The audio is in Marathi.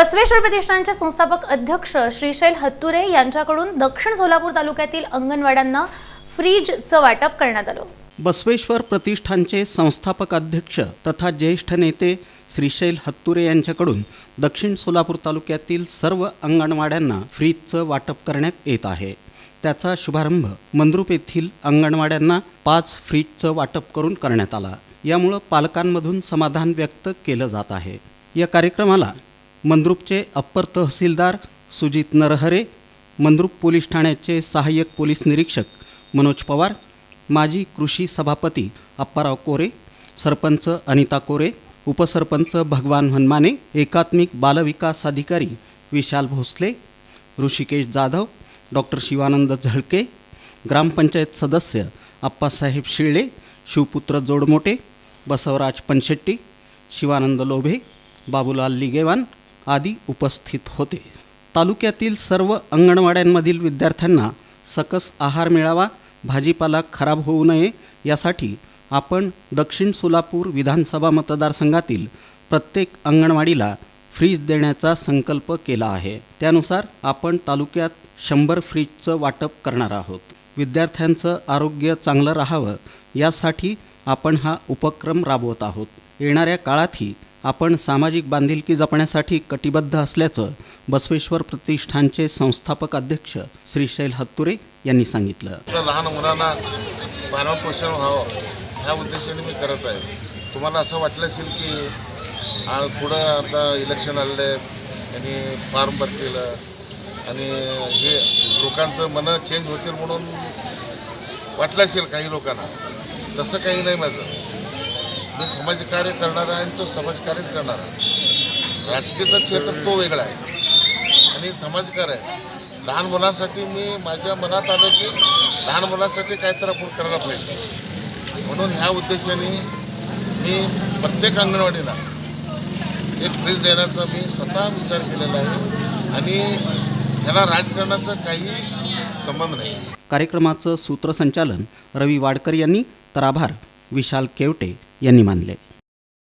बसवेश्वर प्रतिष्ठानचे संस्थापक अध्यक्ष श्रीशैल हत्तुरे यांच्याकडून दक्षिण सोलापूर तालुक्यातील अंगणवाड्यांना फ्रीजचं वाटप करण्यात आलं. बसवेश्वर प्रतिष्ठानचे संस्थापक अध्यक्ष तथा ज्येष्ठ नेते श्रीशैल हत्तुरे यांच्याकडून दक्षिण सोलापूर तालुक्यातील सर्व अंगणवाड्यांना फ्रीजचं वाटप करण्यात येत आहे. त्याचा शुभारंभ मंद्रुप येथील अंगणवाड्यांना पाच फ्रीजचं वाटप करून करण्यात आला. यामुळं पालकांमधून समाधान व्यक्त केलं जात आहे. या कार्यक्रमाला मंद्रुपचे अप्पर तहसीलदार सुजित नरहरे मंद्रुप पोलीस ठाण्याचे सहाय्यक पोलीस निरीक्षक मनोज पवार माजी कृषी सभापती अप्पाराव कोरे सरपंच अनिता कोरे उपसरपंच भगवान हनमाने एकात्मिक बालविकास अधिकारी विशाल भोसले ऋषिकेश जाधव डॉक्टर शिवानंद झळके ग्रामपंचायत सदस्य अप्पासाहेब शिळे शिवपुत्र जोडमोटे बसवराज पनशेट्टी शिवानंद लोभे बाबूलाल लिगेवान आदी उपस्थित होते. तालुक्यातील सर्व अंगणवाड्यांमधील विद्यार्थ्यांना सकस आहार मिळावा भाजीपाला खराब होऊ नये यासाठी आपण दक्षिण सोलापूर विधानसभा मतदारसंघातील प्रत्येक अंगणवाडीला फ्रीज देण्याचा संकल्प केला आहे. त्यानुसार आपण तालुक्यात शंभर फ्रीजचं वाटप करणार आहोत. विद्यार्थ्यांचं आरोग्य चांगलं राहावं यासाठी आपण हा उपक्रम राबवत आहोत. येणाऱ्या काळातही आपण सामाजिक बांधिलकी जपण्यासाठी कटिबद्ध असल्याचं बसवेश्वर प्रतिष्ठानचे संस्थापक अध्यक्ष श्रीशैल हत्तुरे यांनी सांगितलं. लहान मुलांना पालनपोषण व्हावं ह्या उद्देशाने मी करत आहे. तुम्हाला असं वाटलं असेल की पुढं आता इलेक्शन आलेलं आहे आणि फॉर्म भरतील आणि हे लोकांचं मनं चेंज होतील म्हणून वाटलं असेल काही लोकांना. तसं काही नाही माझं. मी समाजकार्य करणारा आहे आणि तो समाजकार्यच करणार आहे. राजकीयचं क्षेत्र तो वेगळा आहे. आणि समाजकार्य आहे. लहान मुलांसाठी मी माझ्या मनात आलं की लहान मुलांसाठी काहीतरी आपण करायला पाहिजे. म्हणून ह्या उद्देशाने मी प्रत्येक अंगणवाडीला एक फ्रीज देण्याचा मी स्वतः विचार केलेला आहे. आणि ह्याला राजकारणाचा काही संबंध नाही. कार्यक्रमाचं सूत्रसंचालन रवी वाडकर यांनी. तर आभार विशाल केवटे. यांनी मानले.